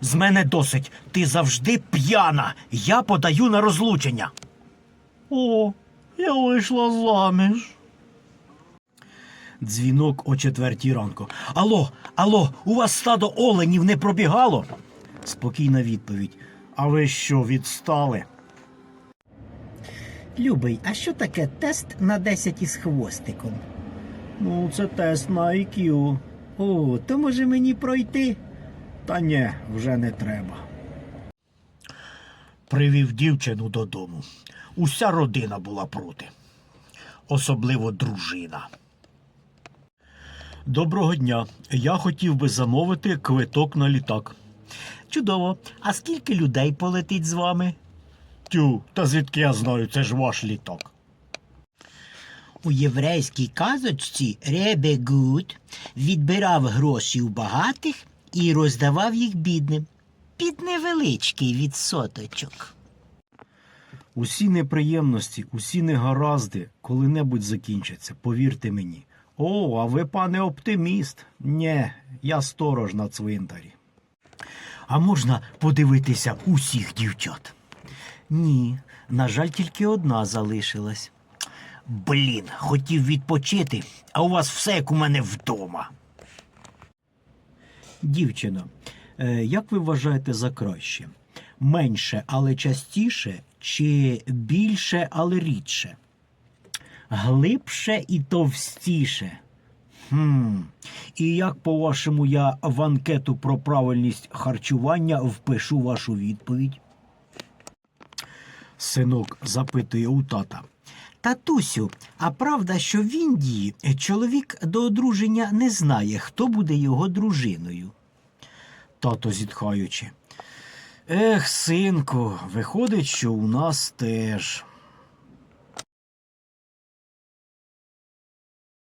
з мене досить. Ти завжди п'яна. Я подаю на розлучення. О, я вийшла заміж. Дзвінок о четвертій ранку. Алло, алло, у вас стадо оленів не пробігало? Спокійна відповідь. А ви що, відстали? Любий, а що таке тест на 10 із хвостиком? Ну, це тест на IQ. О, то може мені пройти? Та ні, вже не треба. Привів дівчину додому. Уся родина була проти. Особливо дружина. Доброго дня. Я хотів би замовити квиток на літак. Чудово. А скільки людей полетить з вами? Тю, та звідки я знаю, це ж ваш літак. У єврейській казочці Ребе Гуд відбирав гроші у багатих і роздавав їх бідним. Під невеличкий відсоточок. Усі неприємності, усі негаразди коли-небудь закінчаться, повірте мені. О, а ви, пане оптиміст. Нє, я сторож на цвинтарі. А можна подивитися усіх дівчат? Ні, на жаль, тільки одна залишилась. Блін, хотів відпочити, а у вас все як у мене вдома. Дівчино, е, як ви вважаєте за краще? Менше, але частіше, чи більше, але рідше? Глибше і товстіше. Хм. І як, по-вашому, я в анкету про правильність харчування впишу вашу відповідь? Синок запитує у тата. Татусю, а правда, що в Індії чоловік до одруження не знає, хто буде його дружиною. Тато зітхаючи. Ех, синку, виходить, що у нас теж.